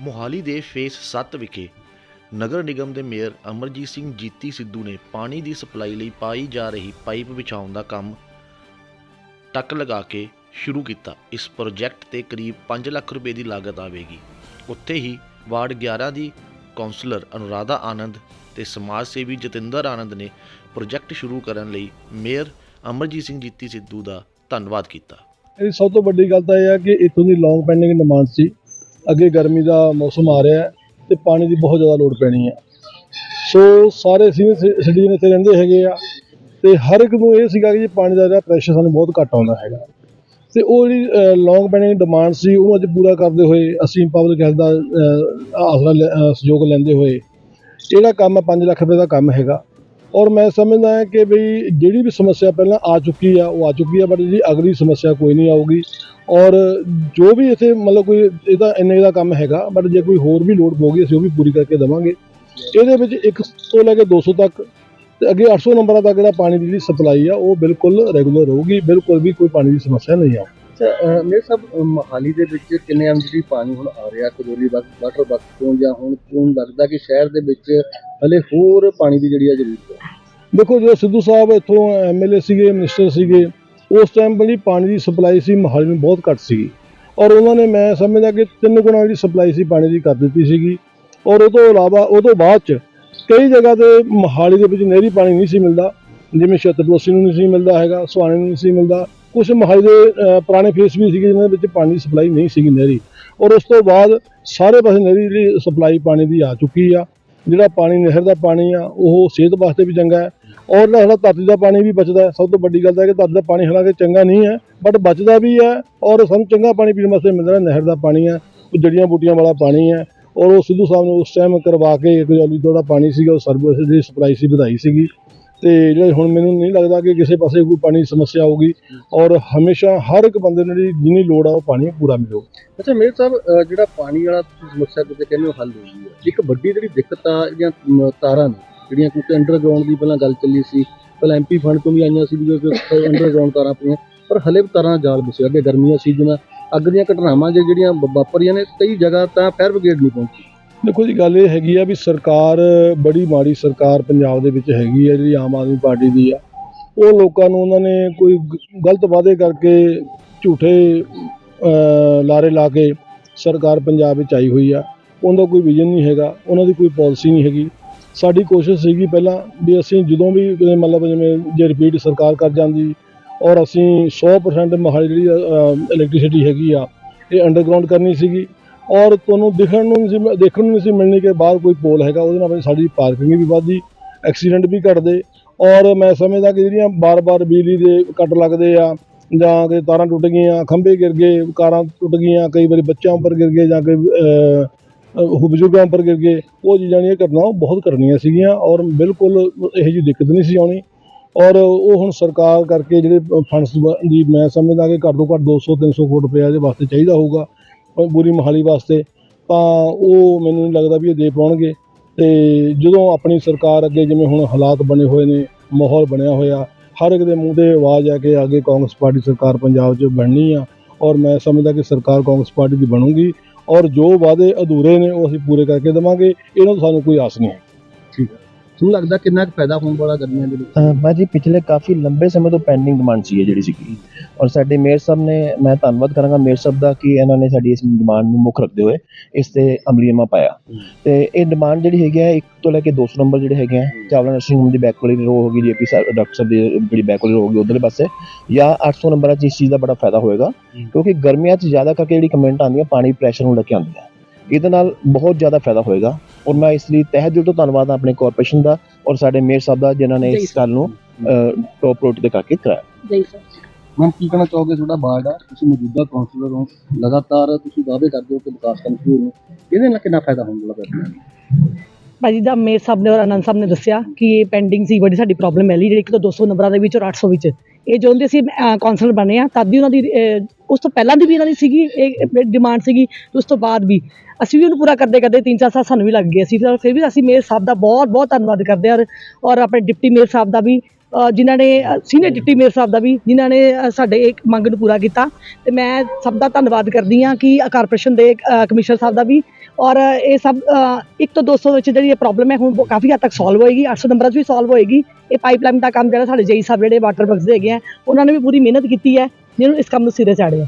ਮੋਹਾਲੀ ਦੇ ਫੇਸ 7 ਵਿਖੇ ਨਗਰ ਨਿਗਮ ਦੇ ਮੇਅਰ ਅਮਰਜੀਤ ਸਿੰਘ ਜੀਤੀ ਸਿੱਧੂ ਨੇ ਪਾਣੀ ਦੀ ਸਪਲਾਈ ਲਈ ਪਾਈ ਜਾ ਰਹੀ ਪਾਈਪ ਵਿਛਾਉਣ ਦਾ ਕੰਮ ਟੱਕ ਲਗਾ ਕੇ ਸ਼ੁਰੂ ਕੀਤਾ। ਇਸ ਪ੍ਰੋਜੈਕਟ ਤੇ ਕਰੀਬ 5 ਲੱਖ ਰੁਪਏ ਦੀ ਲਾਗਤ ਆਵੇਗੀ। ਉੱਥੇ ਹੀ ਵਾਰਡ 11 ਦੀ ਕਾਉਂਸਲਰ ਅਨੁਰਾਧਾ ਆਨੰਦ ਤੇ ਸਮਾਜ ਸੇਵੀ ਜਤਿੰਦਰ ਆਨੰਦ ਨੇ ਪ੍ਰੋਜੈਕਟ ਸ਼ੁਰੂ ਕਰਨ ਲਈ ਮੇਅਰ ਅਮਰਜੀਤ ਸਿੰਘ ਜੀਤੀ ਸਿੱਧੂ ਦਾ ਧੰਨਵਾਦ ਕੀਤਾ। ਇਹ ਸਭ ਤੋਂ ਵੱਡੀ ਗੱਲ ਤਾਂ ਇਹ ਹੈ ਕਿ ਇੱਥੋਂ ਦੀ ਲੌਂਗ ਪੈਂਡਿੰਗ ਡਿਮਾਂਡ ਸੀ। ਅੱਗੇ ਗਰਮੀ ਦਾ ਮੌਸਮ ਆ ਰਿਹਾ ਹੈ ਤੇ ਪਾਣੀ ਦੀ ਬਹੁਤ ਜ਼ਿਆਦਾ ਲੋੜ ਪੈਣੀ ਹੈ। ਸੋ ਸਾਰੇ ਸੀਨੀਅਰ ਸਿਟੀਜ਼ਨ ਇੱਥੇ ਰਹਿੰਦੇ ਹੈਗੇ ਆ ਤੇ ਹਰ ਇੱਕ ਨੂੰ ਇਹ ਸੀਗਾ ਕਿ ਜੀ ਪਾਣੀ ਦਾ ਜਿਹੜਾ ਪ੍ਰੈਸ਼ਰ ਸਾਨੂੰ ਬਹੁਤ ਘੱਟ ਆਉਂਦਾ ਹੈਗਾ। ਤੇ ਉਹ ਜਿਹੜੀ ਲੌਂਗ ਪੈਂਡਿੰਗ ਡਿਮਾਂਡ ਸੀ, ਉਹਨੂੰ ਅੱਜ ਪੂਰਾ ਕਰਦੇ ਹੋਏ ਅਸੀਂ ਪਬਲਿਕ ਹੈਲਥ ਦਾ ਆਸਰਾ ਲੈ- ਸਹਿਯੋਗ ਲੈਂਦੇ ਹੋਏ ਇਹਦਾ ਕੰਮ ਹੈ 5 ਲੱਖ ਰੁਪਏ ਦਾ ਕੰਮ ਹੈਗਾ। ਔਰ ਮੈਂ ਸਮਝਦਾ ਹਾਂ ਕਿ ਬਈ ਜਿਹੜੀ ਵੀ ਸਮੱਸਿਆ ਪਹਿਲਾਂ ਆ ਚੁੱਕੀ ਆ, ਉਹ ਆ ਚੁੱਕੀ ਆ, ਬਟ ਜਿਹੜੀ ਅਗਲੀ ਸਮੱਸਿਆ ਕੋਈ ਨਹੀਂ ਆਊਗੀ। ਔਰ ਜੋ ਵੀ ਇੱਥੇ ਮਤਲਬ ਕੋਈ ਇਹਦਾ ਇੰਨੇ ਦਾ ਕੰਮ ਹੈਗਾ ਬਟ ਜੇ ਕੋਈ ਹੋਰ ਵੀ ਲੋਡ ਪਊਗੀ ਅਸੀਂ ਉਹ ਵੀ ਪੂਰੀ ਕਰਕੇ ਦੇਵਾਂਗੇ। ਇਹਦੇ ਵਿੱਚ 1 ਤੋਂ ਲੈ ਕੇ 200 ਤੱਕ ਤੇ ਅੱਗੇ 800 ਨੰਬਰਾਂ ਤੱਕ ਜਿਹੜਾ ਪਾਣੀ ਦੀ ਜਿਹੜੀ ਸਪਲਾਈ ਆ ਉਹ ਬਿਲਕੁਲ ਰੈਗੂਲਰ ਹੋਊਗੀ ਬਿਲਕੁਲ ਵੀ ਕੋਈ ਪਾਣੀ ਦੀ ਸਮੱਸਿਆ ਨਹੀਂ ਅੱਛਾ ਮੇਰੇ ਸਭ ਮਹਾਲੀ ਦੇ ਵਿੱਚ ਕਿੰਨੇ ਐਮਜੀ ਪਾਣੀ ਹੁਣ ਆ ਰਿਹਾ ਕਦੋਲੀ ਵਾਟਰ ਬਕਸ ਤੋਂ ਜਾਂ ਹੁਣ ਤੁਹਾਨੂੰ ਲੱਗਦਾ ਕਿ ਸ਼ਹਿਰ ਦੇ ਵਿੱਚ ਹਲੇ ਹੋਰ ਪਾਣੀ ਦੀ ਜਿਹੜੀ ਆ ਜ਼ਰੂਰਤ ਹੈ? ਦੇਖੋ ਜਦੋਂ ਸਿੱਧੂ ਸਾਹਿਬ ਇੱਥੋਂ ਐਮਐਲਏ ਸੀਗੇ ਮਿਨਿਸਟਰ ਸੀਗੇ ਉਸ ਟਾਈਮ ਜਿਹੜੀ ਪਾਣੀ ਦੀ ਸਪਲਾਈ ਸੀ, ਮੋਹਾਲੀ ਨੂੰ ਬਹੁਤ ਘੱਟ ਸੀਗੀ। ਔਰ ਉਹਨਾਂ ਨੇ ਮੈਂ ਸਮਝਦਾ ਕਿ ਤਿੰਨ ਗੁਣਾ ਜਿਹੜੀ ਸਪਲਾਈ ਸੀ, ਪਾਣੀ ਦੀ ਕਰ ਦਿੱਤੀ ਸੀਗੀ। ਔਰ ਉਹ ਤੋਂ ਇਲਾਵਾ, ਉਹ ਤੋਂ ਬਾਅਦ ਚ ਕਈ ਜਗ੍ਹਾ ਤੇ ਮੋਹਾਲੀ ਦੇ ਵਿੱਚ ਨਹਿਰੀ ਪਾਣੀ ਨਹੀਂ ਸੀ ਮਿਲਦਾ। ਜਿਵੇਂ ਛਤਰਪੁਰਸੀ ਨੂੰ ਨਹੀਂ ਸੀ ਮਿਲਦਾ ਹੈਗਾ, ਸੁਹਾਣੇ ਨੂੰ ਨਹੀਂ ਸੀ ਮਿਲਦਾ। ਕੁਝ ਮੋਹਾਲੀ ਦੇ ਪੁਰਾਣੇ ਫੇਸ ਵੀ ਸੀਗੇ ਜਿਨ੍ਹਾਂ ਦੇ ਵਿੱਚ ਪਾਣੀ ਦੀ ਸਪਲਾਈ ਨਹੀਂ ਸੀਗੀ ਨਹਿਰੀ। ਔਰ ਉਸ ਤੋਂ ਬਾਅਦ ਸਾਰੇ ਪਾਸੇ ਨਹਿਰੀ ਜਿਹੜੀ ਸਪਲਾਈ ਪਾਣੀ ਦੀ ਆ ਚੁੱਕੀ ਆ। ਜਿਹੜਾ ਪਾਣੀ, ਨਹਿਰ ਦਾ ਪਾਣੀ ਆ, ਉਹ ਸਿਹਤ ਵਾਸਤੇ ਵੀ ਚੰਗਾ ਹੈ। ਔਰ ਜਿਹੜਾ ਧਰਤੀ ਦਾ ਪਾਣੀ ਵੀ ਬਚਦਾ ਸਭ ਤੋਂ ਵੱਡੀ ਗੱਲ ਤਾਂ ਹੈ ਕਿ ਧਰਤੀ ਦਾ ਪਾਣੀ ਹਾਲਾਂਕਿ ਚੰਗਾ ਨਹੀਂ ਹੈ ਬਟ ਬਚਦਾ ਵੀ ਹੈ ਔਰ ਸਾਨੂੰ ਚੰਗਾ ਪਾਣੀ ਪੀਣ ਵਾਸਤੇ ਮਿਲਦਾ ਨਹਿਰ ਦਾ ਪਾਣੀ ਹੈ ਉਹ ਜੜੀਆਂ ਬੂਟੀਆਂ ਵਾਲਾ ਪਾਣੀ ਹੈ ਔਰ ਉਹ ਸਿੱਧੂ ਸਾਹਿਬ ਨੇ ਉਸ ਟਾਈਮ ਕਰਵਾ ਕੇ ਇੱਕ ਜੋਲੀ ਥੋੜਾ ਪਾਣੀ ਸੀਗਾ, ਉਹ ਸਰਵਿਸ ਜਿਹੜੀ ਸਪਲਾਈ ਸੀ, ਵਧਾਈ ਸੀਗੀ। ਤੇ ਜਿਹੜੇ ਹੁਣ ਮੈਨੂੰ ਨਹੀਂ ਲੱਗਦਾ ਕਿ ਕਿਸੇ ਪਾਸੇ ਕੋਈ ਪਾਣੀ ਦੀ ਸਮੱਸਿਆ ਆਊਗੀ। ਔਰ ਹਮੇਸ਼ਾ ਹਰ ਇੱਕ ਬੰਦੇ ਨੂੰ ਜਿਹੜੀ ਜਿੰਨੀ ਲੋੜ ਆ ਉਹ ਪਾਣੀ ਪੂਰਾ ਮਿਲੇਗਾ ਅੱਛਾ ਮੇਰੇ ਸਾਹਿਬ ਅਹ, ਜਿਹੜਾ ਪਾਣੀ ਵਾਲਾ ਤੁਸੀਂ ਸਮੱਸਿਆ ਕਿਤੇ ਕਹਿੰਦੇ ਹੋ ਹੱਲ ਹੋ ਗਈ ਹੈ। ਇੱਕ ਵੱਡੀ ਜਿਹੜੀ ਦਿੱਕਤ ਆ ਜਿਹੜੀਆਂ ਅਮ, ਤਾਰਾਂ ਨੇ ਜਿਹੜੀਆਂ ਕਿਉਂਕਿ ਅੰਡਰਗਰਾਉਂਡ ਦੀ ਪਹਿਲਾਂ ਗੱਲ ਚੱਲੀ ਸੀ। ਪਹਿਲਾਂ ਐਮਪੀ ਫੰਡ ਤੋਂ ਵੀ ਆਈਆਂ ਸੀ ਵੀ ਜੋ ਅੰਡਰਗਰਾਉਂਡ ਤਾਰਾਂ ਪਈਆਂ। ਪਰ ਹਲੇ ਵੀ ਤਾਰਾਂ ਜਾਲ ਵਿਸੇ ਅੱਗੇ ਗਰਮੀਆਂ ਸੀਜ਼ਨ ਅੱਗ ਦੀਆਂ ਘਟਨਾਵਾਂ ਜੇ ਜਿਹੜੀਆਂ ਵਾ- ਵਾਪਰੀਆਂ ਨੇ ਕਈ ਜਗ੍ਹਾ ਤਾਂ ਫਾਇਰ ਬ੍ਰਿਗੇਡ ਨਹੀਂ ਪਹੁੰਚੀ। ਦੇਖੋ ਜੀ, ਗੱਲ ਇਹ ਹੈਗੀ ਆ ਵੀ ਸਰਕਾਰ ਬੜੀ ਮਾੜੀ ਸਰਕਾਰ ਪੰਜਾਬ ਦੇ ਵਿੱਚ ਹੈਗੀ ਆ, ਜਿਹੜੀ ਆਮ ਆਦਮੀ ਪਾਰਟੀ ਦੀ ਆ। ਉਹ ਲੋਕਾਂ ਨੂੰ ਉਹਨਾਂ ਨੇ ਕੋਈ ਗ- ਗਲਤ ਵਾਅਦੇ ਕਰਕੇ ਝੂਠੇ ਲਾਰੇ ਲਾ ਕੇ ਸਰਕਾਰ ਪੰਜਾਬ ਵਿੱਚ ਆਈ ਹੋਈ ਆ। ਉਹਦਾ ਕੋਈ ਵਿਜ਼ਨ ਨਹੀਂ ਹੈਗਾ, ਉਹਨਾਂ ਦੀ ਕੋਈ ਪਾਲਿਸੀ ਨਹੀਂ ਹੈਗੀ। ਸਾਡੀ ਕੋਸ਼ਿਸ਼ ਸੀਗੀ ਪਹਿਲਾਂ ਵੀ ਅਸੀਂ ਜਦੋਂ ਵੀ ਮਤਲਬ ਜਿਵੇਂ ਜੇ ਰਿਪੀਟ ਸਰਕਾਰ ਕਰ ਜਾਂਦੀ ਔਰ ਅਸੀਂ 100% ਮੋਹਾਲੀ ਜਿਹੜੀ ਇਲੈਕਟ੍ਰਿਸਿਟੀ ਹੈਗੀ ਆ, ਇਹ ਅੰਡਰਗਰਾਉਂਡ ਕਰਨੀ ਸੀਗੀ। ਔਰ ਤੁਹਾਨੂੰ ਦਿਖਣ ਨੂੰ ਨਹੀਂ ਸੀ ਮ- ਦੇਖਣ ਨੂੰ ਨਹੀਂ ਸੀ ਮਿਲਣੀ ਕਿ ਬਾਹਰ ਕੋਈ ਪੋਲ ਹੈਗਾ ਉਹਦੇ ਨਾਲ ਸਾਡੀ ਪਾਰਕਿੰਗ ਵੀ ਵੱਧਦੀ ਐਕਸੀਡੈਂਟ ਵੀ ਘਟਦੇ। ਔਰ ਮੈਂ ਸਮਝਦਾ ਕਿ ਜਿਹੜੀਆਂ ਬਾਰ-ਬਾਰ ਬਿਜਲੀ ਦੇ ਕੱਟ ਲੱਗਦੇ ਆ ਜਾਂ ਕਿ ਤਾਰਾਂ ਟੁੱਟ ਗਈਆਂ ਖੰਭੇ ਗਿਰ ਗਏ ਕਾਰਾਂ ਟੁੱਟ ਗਈਆਂ ਕਈ ਵਾਰੀ ਬੱਚਿਆਂ ਉੱਪਰ ਗਿਰ ਗਏ ਜਾਂ ਕਿ ਅਹ, ਬਜ਼ੁਰਗਾਂ ਉੱਪਰ ਗਿਰ ਗਏ ਉਹ ਚੀਜ਼ਾਂ ਦੀਆਂ ਘਟਨਾਵਾਂ ਬਹੁਤ ਕਰਨੀਆਂ ਸੀਗੀਆਂ ਔਰ ਬਿਲਕੁਲ ਇਹੋ ਜਿਹੀ ਦਿੱਕਤ ਨਹੀਂ ਸੀ ਆਉਣੀ। ਔਰ ਉਹ ਹੁਣ ਸਰਕਾਰ ਕਰਕੇ ਜਿਹੜੇ ਫੰਡਸ ਦੀ ਮੈਂ ਸਮਝਦਾ ਕਿ ਘੱਟ ਤੋਂ ਘੱਟ 200 300 ਕਰੋੜ ਰੁਪਏ ਇਹਦੇ ਵਾਸਤੇ ਚਾਹੀਦਾ ਹੋਊਗਾ। ਪੂਰੀ ਮੋਹਾਲੀ ਵਾਸਤੇ, ਤਾਂ ਉਹ ਮੈਨੂੰ ਨਹੀਂ ਲੱਗਦਾ ਵੀ ਇਹ ਦੇ ਪਾਉਣਗੇ। ਤੇ ਜਦੋਂ ਆਪਣੀ ਸਰਕਾਰ ਅੱਗੇ ਜਿਵੇਂ ਹੁਣ ਹਾਲਾਤ ਬਣੇ ਹੋਏ ਨੇ, ਮਾਹੌਲ ਬਣਿਆ ਹੋਇਆ, ਹਰ ਇੱਕ ਦੇ ਮੂੰਹ ਤੇ ਆਵਾਜ਼ ਆ ਕਿ ਅੱਗੇ ਕਾਂਗਰਸ ਪਾਰਟੀ ਸਰਕਾਰ ਪੰਜਾਬ 'ਚ ਬਣਨੀ ਆ, ਔਰ ਮੈਂ ਸਮਝਦਾ ਕਿ ਸਰਕਾਰ ਕਾਂਗਰਸ ਪਾਰਟੀ ਦੀ ਬਣੂਗੀ, ਔਰ ਜੋ ਵਾਅਦੇ ਅਧੂਰੇ ਨੇ ਉਹ ਅਸੀਂ ਪੂਰੇ ਕਰਕੇ ਦੇਵਾਂਗੇ, ਇਹਨਾਂ ਤੋਂ ਸਾਨੂੰ ਕੋਈ ਆਸ ਨਹੀਂ ਹੈ। ਠੀਕ ਹੈ। ਤੁਹਾਨੂੰ ਲੱਗਦਾ ਕਿੰਨਾ ਕੁ ਫਾਇਦਾ ਹੋਣ ਵਾਲਾ ਗਰਮੀਆਂ ਦੇ ਵਿੱਚ? ਭਾਜੀ ਪਿਛਲੇ ਕਾਫੀ ਲੰਬੇ ਸਮੇਂ ਤੋਂ ਪੈਂਡਿੰਗ ਡਿਮਾਂਡ ਸੀ ਜਿਹੜੀ ਸੀਗੀ। ਔਰ ਸਾਡੇ ਮੇਅਰ ਸਾਹਿਬ ਨੇ ਮੈਂ ਧੰਨਵਾਦ ਕਰਾਂਗਾ ਮੇਅਰ ਸਾਹਿਬ ਦਾ ਕਿ ਇਹਨਾਂ ਨੇ ਸਾਡੀ ਇਸ ਡਿਮਾਂਡ ਨੂੰ ਮੁੱਖ ਰੱਖਦੇ ਹੋਏ ਇਸ ਤੇ ਅਮਲੀਅਮਾ ਪਾਇਆ। ਤੇ ਇਹ ਡਿਮਾਂਡ ਜਿਹੜੀ ਹੈਗੀ ਹੈ 1 ਤੋਂ ਲੈ ਕੇ 200 ਨੰਬਰ ਜਿਹੜੇ ਹੈਗੇ ਆ ਚਾਵਲਾ ਨਰਸਿੰਗ ਹੋਮ ਦੀ ਬੈਕ ਵਾਲੀ ਰੋ ਹੋਗੀ ਜੇਪੀ ਡਾਕਟਰ ਸਾਹਿਬ ਦੀ ਜਿਹੜੀ ਬੈਕ ਵਾਲੀ ਰੋ ਹੋਗੀ ਉਧਰਲੇ ਪਾਸੇ ਜਾਂ 800 ਨੰਬਰਾਂ 'ਚ ਇਸ ਚੀਜ਼ ਦਾ ਬੜਾ ਫਾਇਦਾ ਹੋਏਗਾ ਕਿਉਂਕਿ ਗਰਮੀਆਂ 'ਚ ਜ਼ਿਆਦਾ ਕਰਕੇ ਜਿਹੜੀ ਕਮੈਂਟ ਆਉਂਦੀਆਂ ਪਾਣੀ ਪ੍ਰੈਸ਼ਰ ਨੂੰ ਲੈ ਕੇ ਆਉਂਦੀਆਂ। ਇਹਦੇ ਨਾਲ ਬਹੁਤ ਜ਼ਿਆਦਾ ਫਾਇਦਾ ਹੋਏਗਾ। ਔਰ ਮੈਂ ਇਸ ਲਈ ਤਹਿ ਦਿਲ ਤੋਂ ਧੰਨਵਾਦ ਹਾਂ ਆਪਣੇ ਕਾਰਪੋਰੇਸ਼ਨ ਦਾ ਔਰ ਸਾਡੇ ਮੇਅਰ ਸਾਹਿਬ ਦਾ ਜਿਨ੍ਹਾਂ ਨੇ ਇਸ ਗੱਲ ਨੂੰ ਟੌਪ ਪ੍ਰਾਇੋਰਟੀ ਤੇ ਕਰਕੇ ਕਰਾਇਆ। ਮੈਂ ਕੀ ਕਹਿਣਾ ਚਾਹੋਗੇ? ਤੁਹਾਡਾ ਵਾਰਡ ਆ। ਤੁਸੀਂ ਮੌਜੂਦਾ ਕਾਉਂਸਲਰ ਹੋ। ਲਗਾਤਾਰ ਤੁਸੀਂ ਦਾਅਵੇ ਕਰਦੇ ਹੋ ਕਿ ਵਿਕਾਸ ਕੰਮ ਸ਼ੁਰੂ ਨੇ ਇਹਦੇ ਨਾਲ ਕਿੰਨਾ ਫਾਇਦਾ ਹੋਣ ਵਾਲਾ ਨੂੰ ਭਾਜੀ ਦਾ ਮੇਰ ਸਾਹਿਬ ਨੇ ਔਰ ਆਨੰਦ ਸਾਹਿਬ ਨੇ ਦੱਸਿਆ ਕਿ ਇਹ ਪੈਂਡਿੰਗ ਸੀ ਬੜੀ ਸਾਡੀ ਪ੍ਰੋਬਲਮ ਹੈ। ਲਈ ਜਿਹੜੀ ਕਿ 200 ਨੰਬਰਾਂ ਦੇ ਵਿੱਚ ਔਰ 800 ਵਿੱਚ। ਇਹ ਜੋ ਹੁੰਦੇ ਸੀ ਕਾਉਂਸਲਰ ਬਣੇ ਆ ਤਦ ਵੀ ਉਹਨਾਂ ਦੀ ਉਸ ਤੋਂ ਪਹਿਲਾਂ ਦੀ ਵੀ ਇਹਨਾਂ ਦੀ ਸੀਗੀ ਇਹ ਡਿਮਾਂਡ ਸੀਗੀ ਉਸ ਤੋਂ ਬਾਅਦ ਵੀ। ਅਸੀਂ ਵੀ ਉਹਨੂੰ ਪੂਰਾ ਕਰਦੇ ਕਰਦੇ ਤਿੰਨ ਚਾਰ ਸਾਲ ਸਾਨੂੰ ਵੀ ਲੱਗ ਗਏ ਅਸੀਂ। ਫਿਰ ਵੀ ਅਸੀਂ ਮੇਅਰ ਸਾਹਿਬ ਦਾ ਬਹੁਤ ਬਹੁਤ ਧੰਨਵਾਦ ਕਰਦੇ ਹਾਂ ਔਰ ਔਰ ਆਪਣੇ ਡਿਪਟੀ ਮੇਅਰ ਸਾਹਿਬ ਦਾ ਵੀ ਜਿਨ੍ਹਾਂ ਨੇ ਸੀਨੀਅਰ ਡਿਪਟੀ ਮੇਅਰ ਸਾਹਿਬ ਦਾ ਵੀ, ਜਿਨ੍ਹਾਂ ਨੇ ਸਾਡੇ ਇੱਕ ਮੰਗ ਨੂੰ ਪੂਰਾ ਕੀਤਾ। ਤੇ ਮੈਂ ਸਭ ਦਾ ਧੰਨਵਾਦ ਕਰਦੀ ਹਾਂ ਕਿ ਕਾਰਪੋਰੇਸ਼ਨ ਦੇ ਕਮਿਸ਼ਨਰ ਸਾਹਿਬ ਦਾ ਵੀ। ਔਰ ਇਹ ਸਭ ਇੱਕ ਤੋਂ 200 ਵਿੱਚ ਜਿਹੜੀ ਇਹ ਪ੍ਰੋਬਲਮ ਹੈ, ਹੁਣ ਕਾਫੀ ਹੱਦ ਤੱਕ ਸੋਲਵ ਹੋਏਗੀ। 800 ਨੰਬਰਾਂ 'ਚ ਵੀ ਸੋਲਵ ਹੋਏਗੀ। ਇਹ ਪਾਈਪਲਾਈਨ ਦਾ ਕੰਮ ਜਿਹੜਾ ਸਾਡੇ ਜੇਈ ਸਾਹਿਬ ਜਿਹੜੇ ਵਾਟਰ ਵਰਕਸ ਦੇ ਹੈਗੇ ਆ, ਉਹਨਾਂ ਨੇ ਵੀ ਪੂਰੀ ਮਿਹਨਤ ਕੀਤੀ ਹੈ, ਜਿਹਨੂੰ ਇਸ ਕੰਮ ਨੂੰ ਸਿਰੇ ਚਾੜਿਆ